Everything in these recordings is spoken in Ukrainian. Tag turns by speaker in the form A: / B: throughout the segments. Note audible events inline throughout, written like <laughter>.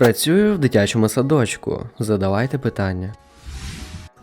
A: Працюю в дитячому садочку. Задавайте питання.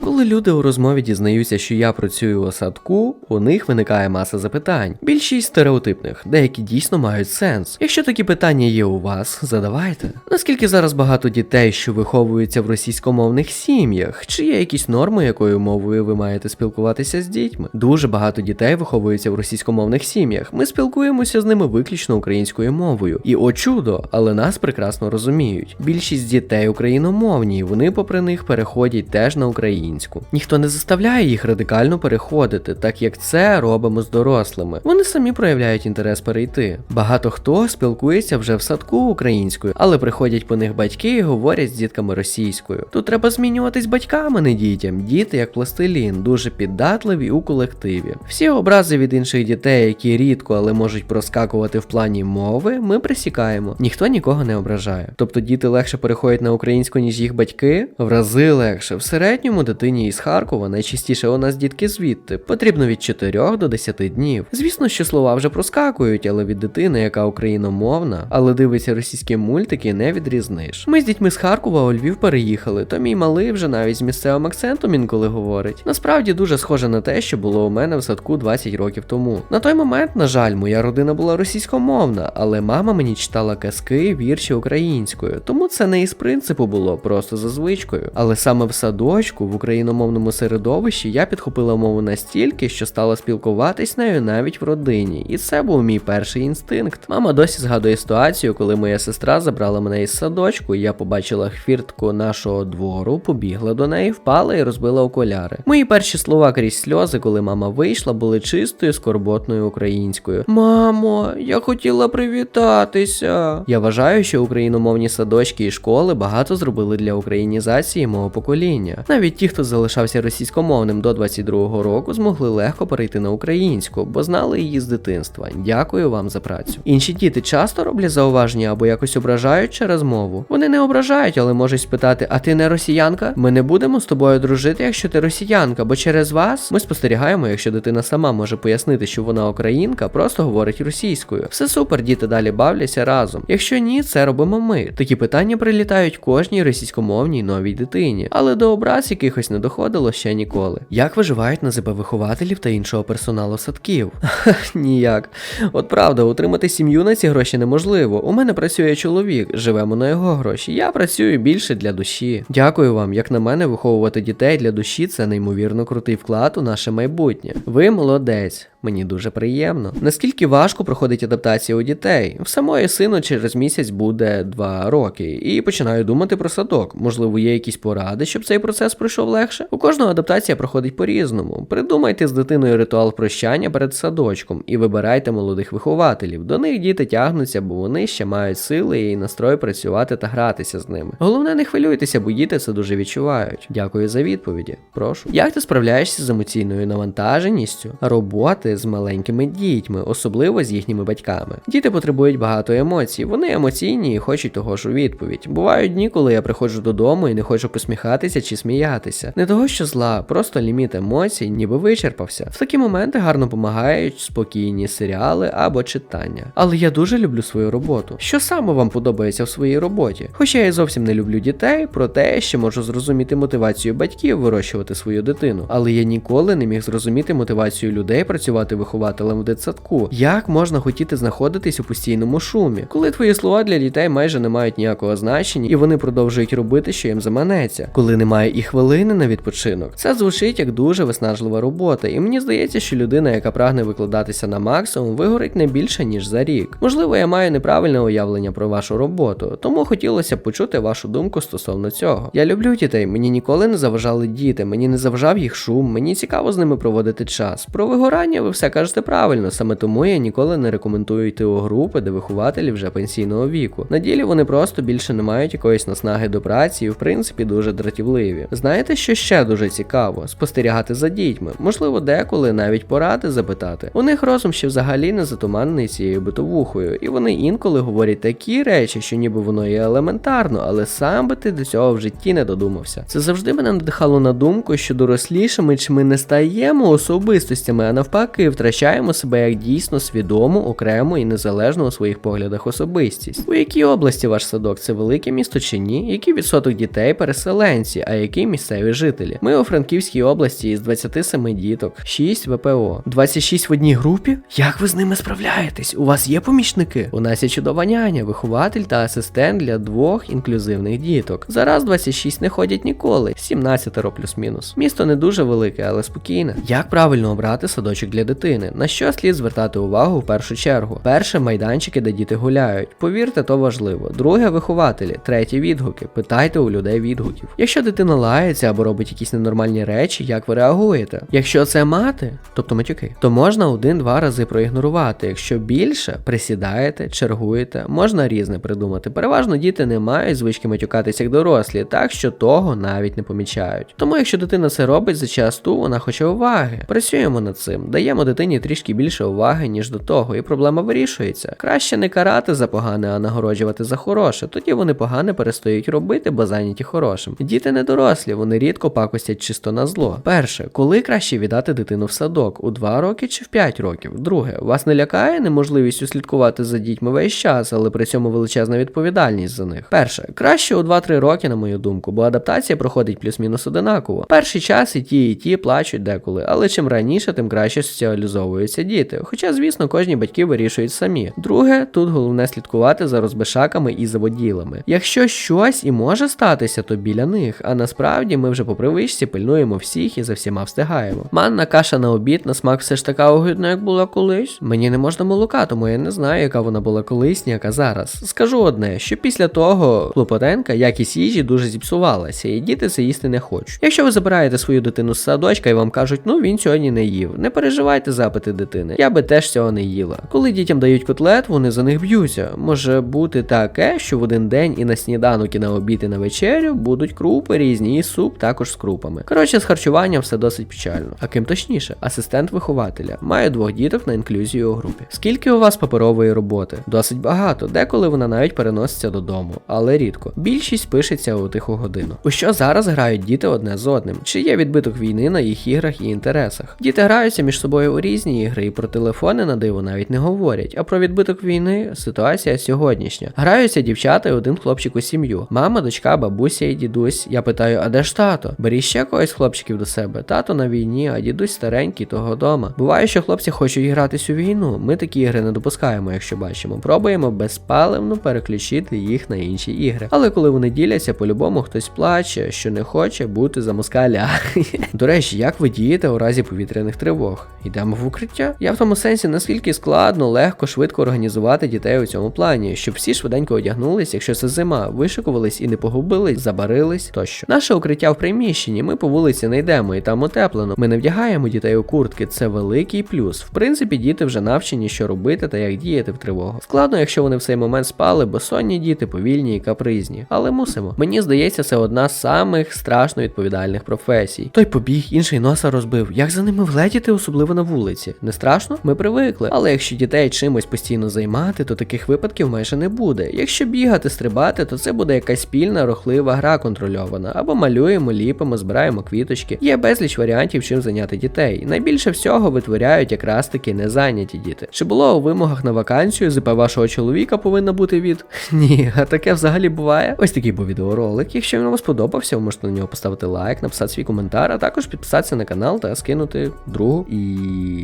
A: Коли люди у розмові дізнаються, що я працюю у садку, у них виникає маса запитань. Більшість стереотипних, деякі дійсно мають сенс. Якщо такі питання є у вас, задавайте. Наскільки зараз багато дітей, що виховуються в російськомовних сім'ях, чи є якісь норми, якою мовою ви маєте спілкуватися з дітьми? Дуже багато дітей виховуються в російськомовних сім'ях. Ми спілкуємося з ними виключно українською мовою. І о чудо, але нас прекрасно розуміють. Більшість дітей україномовні, і вони, попри них, переходять теж на українську. Ніхто не заставляє їх радикально переходити, так як це робимо з дорослими. Вони самі проявляють інтерес перейти. Багато хто спілкується вже в садку українською, але приходять по них батьки і говорять з дітками російською. Тут треба змінюватись батькам, а не дітям. Діти як пластилін, дуже піддатливі у колективі. Всі образи від інших дітей, які рідко, але можуть проскакувати в плані мови, ми присікаємо. Ніхто нікого не ображає. Тобто діти легше переходять на українську, ніж їх батьки, в рази легше. В середньому дитині із Харкова найчастіше у нас дітки звідти. Потрібно від 4 до 10 днів. Звісно, що слова вже проскакують, але від дитини, яка україномовна, але дивиться російські мультики, не відрізниш. Ми з дітьми з Харкова у Львів переїхали, то мій малий вже навіть з місцевим акцентом інколи говорить. Насправді дуже схоже на те, що було у мене в садку 20 років тому. На той момент, на жаль, моя родина була російськомовна, але мама мені читала казки, вірші українською, тому це не із принципу було, просто за звичкою. Але саме в садочку, в україномовному середовищі, я підхопила мову настільки, що стала спілкуватись нею навіть в родині, і це був мій перший інстинкт. Мама досі згадує ситуацію, коли моя сестра забрала мене із садочку, я побачила хвіртку нашого двору, побігла до неї, впала і розбила окуляри. Мої перші слова крізь сльози, коли мама вийшла, були чистою скорботною українською. Мамо, я хотіла привітатися. Я вважаю, що україномовні садочки і школи багато зробили для українізації мого покоління. Навіть ті, хто залишався російськомовним до 22-го року, змогли легко перейти на українську, бо знали її з дитинства. Дякую вам за працю. Інші діти часто роблять зауваження або якось ображають через мову. Вони не ображають, але можуть спитати: а ти не росіянка? Ми не будемо з тобою дружити, якщо ти росіянка, бо через вас ми спостерігаємо, якщо дитина сама може пояснити, що вона українка, просто говорить російською. Все супер, діти далі бавляться разом. Якщо ні, це робимо ми. Такі питання прилітають кожній російськомовній новій дитині, але до образ якихось не доходило ще ніколи. Як виживають на себе вихователів та іншого персоналу садків? <laughs> Ніяк. От правда, утримати сім'ю на ці гроші неможливо. У мене працює чоловік, живемо на його гроші. Я працюю більше для душі. Дякую вам, як на мене, виховувати дітей для душі це неймовірно крутий вклад у наше майбутнє. Ви молодець. Мені дуже приємно. Наскільки важко проходить адаптація у дітей? В самої сину через місяць буде 2 роки, і починаю думати про садок. Можливо, є якісь поради, щоб цей процес пройшов легше. У кожного адаптація проходить по-різному. Придумайте з дитиною ритуал прощання перед садочком і вибирайте молодих вихователів. До них діти тягнуться, бо вони ще мають сили і настрой працювати та гратися з ними. Головне, не хвилюйтеся, бо діти це дуже відчувають. Дякую за відповіді. Прошу. Як ти справляєшся з емоційною навантаженістю? Роботи з маленькими дітьми, особливо з їхніми батьками. Діти потребують багато емоцій, вони емоційні і хочуть того ж у відповідь. Бувають дні, коли я приходжу додому і не хочу посміхатися чи сміятися. Не того, що зла, просто ліміт емоцій, ніби вичерпався. В такі моменти гарно допомагають спокійні серіали або читання. Але я дуже люблю свою роботу. Що саме вам подобається в своїй роботі? Хоча я зовсім не люблю дітей, проте ще можу зрозуміти мотивацію батьків вирощувати свою дитину. Але я ніколи не міг зрозуміти мотивацію людей працювати вихователем в дитсадку. Як можна хотіти знаходитись у постійному шумі, коли твої слова для дітей майже не мають ніякого значення, і вони продовжують робити, що їм заманеться, коли немає і хвилини на відпочинок. Це звучить як дуже виснажлива робота, і мені здається, що людина, яка прагне викладатися на максимум, вигорить не більше ніж за рік. Можливо, я маю неправильне уявлення про вашу роботу, тому хотілося б почути вашу думку стосовно цього. Я люблю дітей, мені ніколи не заважали діти, мені не заважав їх шум, мені цікаво з ними проводити час. Про вигорання ви все кажете правильно, саме тому я ніколи не рекомендую йти у групи, де вихователі вже пенсійного віку. На ділі вони просто більше не мають якоїсь наснаги до праці і в принципі дуже дратівливі. Знаєте, що ще дуже цікаво? Спостерігати за дітьми, можливо, деколи навіть поради запитати. У них розум ще взагалі не затуманений цією битовухою, і вони інколи говорять такі речі, що ніби воно є елементарно, але сам би ти до цього в житті не додумався. Це завжди мене надихало на думку, що дорослішими чи ми не стаємо особистостями, а навпаки. І втрачаємо себе як дійсно свідому, окрему і незалежну у своїх поглядах особистість. У якій області ваш садок це велике місто чи ні? Який відсоток дітей переселенці, а який місцеві жителі? Ми у Франківській області із 27 діток, 6 ВПО, 26 в одній групі? Як ви з ними справляєтесь? У вас є помічники? У нас є чудова няня, вихователь та асистент для двох інклюзивних діток. Зараз 26 не ходять ніколи, 17 плюс-мінус. Місто не дуже велике, але спокійне. Як правильно обрати садочок для дитини? На що слід звертати увагу в першу чергу? Перше майданчики, де діти гуляють. Повірте, то важливо. Друге вихователі. Третє відгуки. Питайте у людей відгуків. Якщо дитина лається або робить якісь ненормальні речі, як ви реагуєте? Якщо це мати, тобто матюки, то можна один-два рази проігнорувати. Якщо більше, присідаєте, чергуєте, можна різне придумати. Переважно діти не мають звички матюкатися як дорослі, так що того навіть не помічають. Тому, якщо дитина це робить за часту, вона хоче уваги. Працюємо над цим, даємо дитині трішки більше уваги, ніж до того, і проблема вирішується. Краще не карати за погане, а нагороджувати за хороше. Тоді вони погане перестають робити, бо зайняті хорошим. Діти не дорослі, вони рідко пакостять чисто на зло. Перше, коли краще віддати дитину в садок у 2 роки чи в 5 років. Друге, вас не лякає неможливістю слідкувати за дітьми весь час, але при цьому величезна відповідальність за них. Перше, краще у 2-3 роки, на мою думку, бо адаптація проходить плюс-мінус одинаково. Перший час і ті, і ті плачуть деколи, але чим раніше, тим краще соціалізовуються діти. Хоча, звісно, кожні батьки вирішують самі. Друге, тут головне слідкувати за розбишаками і заводілами. Якщо щось і може статися, то біля них. А насправді ми вже по привичці пильнуємо всіх і за всіма встигаємо. Манна каша на обід на смак все ж така огидна, як була колись. Мені не можна молока, тому я не знаю, яка вона була колись, яка зараз. Скажу одне, що після того Клопотенка якість їжі дуже зіпсувалася, і діти це їсти не хочуть. Якщо ви забираєте свою дитину з садочка і вам кажуть, ну він сьогодні не їв, не переживайте запити дитини. Я би теж цього не їла. Коли дітям дають котлет, вони за них б'ються. Може бути таке, що в один день і на сніданок, і на обід, і на вечерю будуть крупи різні, і суп також з крупами. Коротше, з харчуванням все досить печально. А ким точніше, асистент вихователя має двох діток на інклюзію у групі. Скільки у вас паперової роботи? Досить багато, деколи вона навіть переноситься додому, але рідко. Більшість пишеться у тиху годину. У що зараз грають діти одне з одним? Чи є відбиток війни на їх іграх і інтересах? Діти граються між собою у різні ігри і про телефони на диво навіть не говорять. А про відбиток війни ситуація сьогоднішня. Граються дівчата і один хлопчик у сім'ю. Мама, дочка, бабуся і дідусь. Я питаю, а де ж тато? Беріть ще когось хлопчиків до себе. Тато на війні, а дідусь старенький, того дома. Буває, що хлопці хочуть гратись у війну. Ми такі ігри не допускаємо, якщо бачимо. Пробуємо безпаливно переключити їх на інші ігри. Але коли вони діляться, по-любому хтось плаче, що не хоче бути за москаля. <laughs> До речі, як ви дієте у разі повітряних тривог? Йдемо в укриття? Я в тому сенсі, наскільки складно, легко, швидко організувати дітей у цьому плані, щоб всі швиденько одягнулись, якщо це зима, вишикувались і не погубились, забарились тощо. Наше укриття в приміщенні, ми по вулиці не йдемо і там утеплено. Ми не вдягаємо дітей у куртки, це великий плюс. В принципі, діти вже навчені, що робити та як діяти в тривогу. Складно, якщо вони в цей момент спали, бо сонні діти повільні і капризні. Але мусимо. Мені здається, це одна з самих страшно відповідальних професій. Той побіг, інший носа розбив. Як за ними влетіти, особливо на вулиці? Не страшно? Ми привикли. Але якщо дітей чимось постійно займати, то таких випадків майже не буде. Якщо бігати, стрибати, то це буде якась спільна рухлива гра контрольована. Або малюємо, ліпимо, збираємо квіточки. Є безліч варіантів, чим зайняти дітей. Найбільше всього витворяють якраз таки незайняті діти. Чи було у вимогах на вакансію ЗП вашого чоловіка повинна бути від? <laughs> Ні, а таке взагалі буває. Ось такий був відеоролик. Якщо він вам сподобався, ви можете на нього поставити лайк, написати свій коментар, а також підписатися на канал та скинути другу. І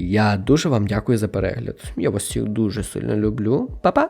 A: я дуже вам дякую за перегляд. Я вас всіх дуже сильно люблю. Па-па!